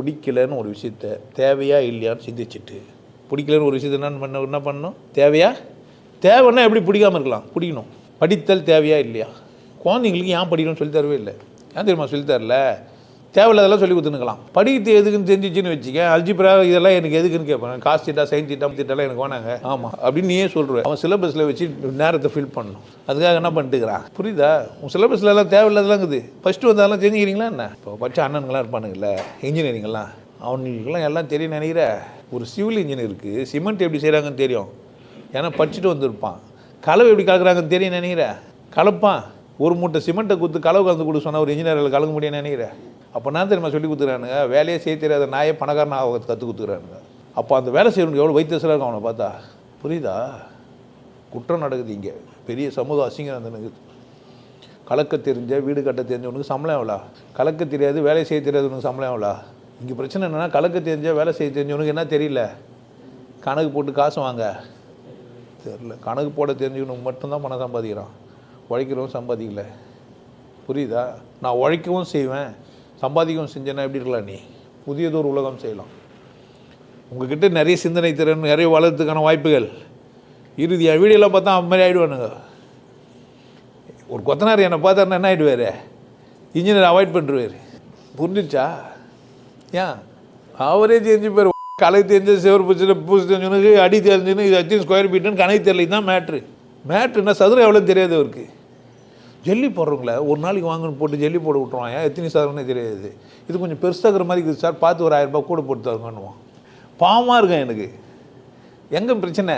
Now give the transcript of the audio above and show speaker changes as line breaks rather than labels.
பிடிக்கலன்னு ஒரு விஷயத்த தேவையா இல்லையான்னு சிந்திச்சுட்டு பிடிக்கலன்னு ஒரு விஷயத்த என்ன பண்ண என்ன பண்ணணும்? தேவையா? தேவைன்னா எப்படி பிடிக்காம இருக்கலாம்? பிடிக்கணும். படித்தல் தேவையா இல்லையா? குழந்தைங்களுக்கு ஏன் படிக்கணும்னு சொல்லி தரவே இல்லை. ஏன் தெரியுமா சொல்லி தரல? தேவையில்லாதெல்லாம் சொல்லி கொடுத்துனுக்கலாம் படிக்கிறது எதுக்குன்னு தெரிஞ்சிச்சுன்னு வச்சுக்க அல்ஜிப்ரா இதெல்லாம் எனக்கு எதுக்குன்னு கேட்பேன் காசு திட்டா சைன் திட்டா திட்டெல்லாம் எனக்கு வேணாங்க. ஆமாம் அப்படின்னு நீயே சொல்கிறேன் அவன் சிலபஸில் வச்சு நேரத்தை ஃபில் பண்ணணும். அதுக்காக என்ன பண்ணிட்டுக்கிறான்? புரியுதா? உன் சிலபஸில் எல்லாம் தேவையில்லாதெல்லாம் இருக்குது. ஃபஸ்ட்டு வந்தாலும் தெரிஞ்சுக்கிறீங்களா என்ன? இப்போ படிச்ச அண்ணனுங்களாம் இருப்பானுங்கல்ல இன்ஜினியரிங்கெல்லாம் அவனுங்களுக்கெல்லாம் எல்லாம் தெரியும் நினைக்கிற? ஒரு சிவில் இன்ஜினியருக்கு சிமெண்ட் எப்படி செய்கிறாங்கன்னு தெரியும். ஏன்னா படிச்சுட்டு வந்திருப்பான். கலவை எப்படி கலக்குறாங்கன்னு தெரியும் நினைக்கிற? கலப்பான். ஒரு மூட்டை சிமெண்ட்டை கொடுத்து கலவு கலந்து கொடுக்க சொன்னால் ஒரு இன்ஜினியரில் கலக்க முடியும்னு நினைக்கிறேன் அப்போ நான் தெரியுமா சொல்லி கொடுத்துறானுங்க வேலையை செய்ய தெரியாத நாயை பணக்காரன் ஆக கற்றுக் கொடுத்துக்கிறானுங்க அப்போ அந்த வேலை செய்யறவனுக்கு எவ்வளோ வைத்தியசலாக இருக்கும் அவனை பார்த்தா? புரியுதா? குற்றம் நடக்குது இங்கே. பெரிய சமூக அசிங்கம் அந்த கலக்க தெரிஞ்ச வீடு கட்ட தெரிஞ்சவனுக்கு சம்பளம் எவ்வளோ? கலக்க தெரியாது வேலை செய்ய தெரியாதவனுக்கு சம்பளம் எவ்வளோ? இங்கே பிரச்சனை என்னென்னா கலக்க தெரிஞ்ச வேலை செய்ய தெரிஞ்சவனுக்கு என்ன தெரியல? கணக்கு போட்டு காசு வாங்க. தெரில கணக்கு போட தெரிஞ்சவனுக்கு மட்டும்தான் பணம் சம்பாதிக்கிறான். உழைக்கிறவன் சம்பாதிக்கல. புரியுதா? நான் உழைக்கவும் செய்வேன். சம்பாதிக்கவும் செஞ்சேன்னா எப்படி இருக்கலாம் நீ? புதியதொரு உலகம் செய்யலாம். உங்ககிட்ட நிறைய சிந்தனை திறன் நிறைய வளர்த்துக்கான வாய்ப்புகள். இறுதியாக வீடியோலாம் பார்த்தா அந்த மாதிரி ஆகிடுவானுங்க ஒரு கொத்தனார் என்னை பார்த்தாருன்னா என்ன ஆகிடுவார் இன்ஜினியர் அவாய்ட் பண்ணிடுவார் புரிஞ்சிச்சா? ஏன்? அவரே தெரிஞ்சுப்பார். கலை தெரிஞ்சு சிவர் பூச்சில் பூசி தெரிஞ்சுனுக்கு அடி தெரிஞ்சுன்னு இது அச்சு ஸ்கொயர் ஃபீட்டுன்னு கணக்கு தெரியல தான் மேட்ரு மேட்ருன்னா சதுரம் எவ்வளோ தெரியாது அவருக்கு. ஜல்லி போடுறவங்கள ஒரு நாளைக்கு வாங்கன்னு போட்டு ஜல்லி போட விட்ருவான் ஏன்? எத்தனை சதுரம்னே தெரியாது. இது கொஞ்சம் பெருசாகிற மாதிரி இருக்குது. சார் பார்த்து ஒரு ஆயிரரூபா கூட போட்டு தருங்கன்னுவான் பாவமாக இருக்கேன் எனக்கு. எங்கே பிரச்சனை?